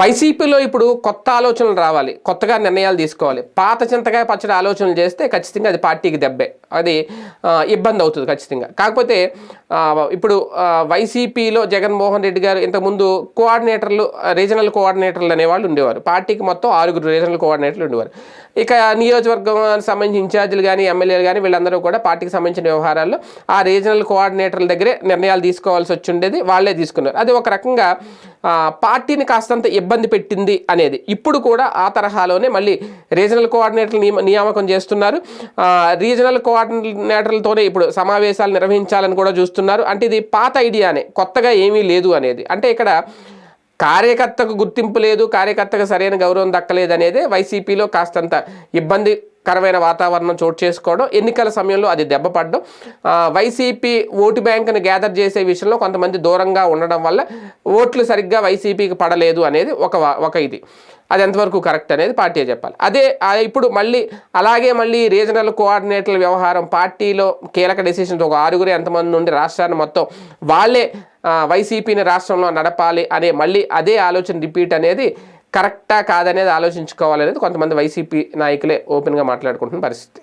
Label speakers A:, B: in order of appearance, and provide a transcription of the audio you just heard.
A: వైసీపీలో ఇప్పుడు కొత్త ఆలోచనలు రావాలి కొత్తగా నిర్ణయాలు తీసుకోవాలి. పాత చింతకాయ పచ్చడి ఆలోచనలు చేస్తే ఖచ్చితంగా అది పార్టీకి దెబ్బే. అది ఇబ్బంది అవుతుంది ఖచ్చితంగా. కాకపోతే ఇప్పుడు వైసీపీలో జగన్మోహన్ రెడ్డి గారు ఇంతకుముందు కోఆర్డినేటర్లు రీజనల్ కోఆర్డినేటర్లు అనేవాళ్ళు ఉండేవారు. పార్టీకి మొత్తం ఆరుగురు రీజనల్ కోఆర్డినేటర్లు ఉండేవారు. ఇక నియోజకవర్గం సంబంధించి ఇన్ఛార్జీలు కానీ ఎమ్మెల్యేలు కానీ వీళ్ళందరూ కూడా పార్టీకి సంబంధించిన వ్యవహారాల్లో ఆ రీజనల్ కోఆర్డినేటర్ల దగ్గరే నిర్ణయాలు తీసుకోవాల్సి వచ్చి ఉండేది వాళ్ళే తీసుకున్నారు. అది ఒక రకంగా పార్టీని కాస్తంత ఇబ్బంది పెట్టింది అనేది. ఇప్పుడు కూడా ఆ తరహాలోనే మళ్ళీ రీజనల్ కోఆర్డినేటర్లు నియామకం చేస్తున్నారు. రీజనల్ కోఆర్డినేటర్లతోనే ఇప్పుడు సమావేశాలు నిర్వహించాలని కూడా చూస్తున్నారు. అంటే ఇది పాత ఐడియానే కొత్తగా ఏమీ లేదు అనేది. అంటే ఇక్కడ కార్యకర్తకు గుర్తింపు లేదు కార్యకర్తకు సరైన గౌరవం దక్కలేదు అనేది వైసీపీలో కాస్తంత ఇబ్బంది కరమైన వాతావరణం చోటు చేసుకోవడం ఎన్నికల సమయంలో అది దెబ్బపడడం వైసీపీ ఓటు బ్యాంకును గ్యాదర్ చేసే విషయంలో కొంతమంది దూరంగా ఉండడం వల్ల ఓట్లు సరిగ్గా వైసీపీకి పడలేదు అనేది ఒక ఒక ఇది. అది ఎంతవరకు కరెక్ట్ అనేది పార్టీ చెప్పాలి. అదే ఇప్పుడు మళ్ళీ అలాగే మళ్ళీ రీజనల్ కోఆర్డినేటర్ల వ్యవహారం పార్టీలో కీలక డెసిషన్స్ ఒక ఆరుగురు ఎంతమంది నుండి రాష్ట్రాన్ని మొత్తం వాళ్ళే వైసీపీని రాష్ట్రంలో నడపాలి అనే మళ్ళీ అదే ఆలోచన రిపీట్ అనేది కరెక్టా కాదనేది ఆలోచించుకోవాలనేది కొంతమంది వైసీపీ నాయకులే ఓపెన్గా మాట్లాడుకుంటున్న పరిస్థితి.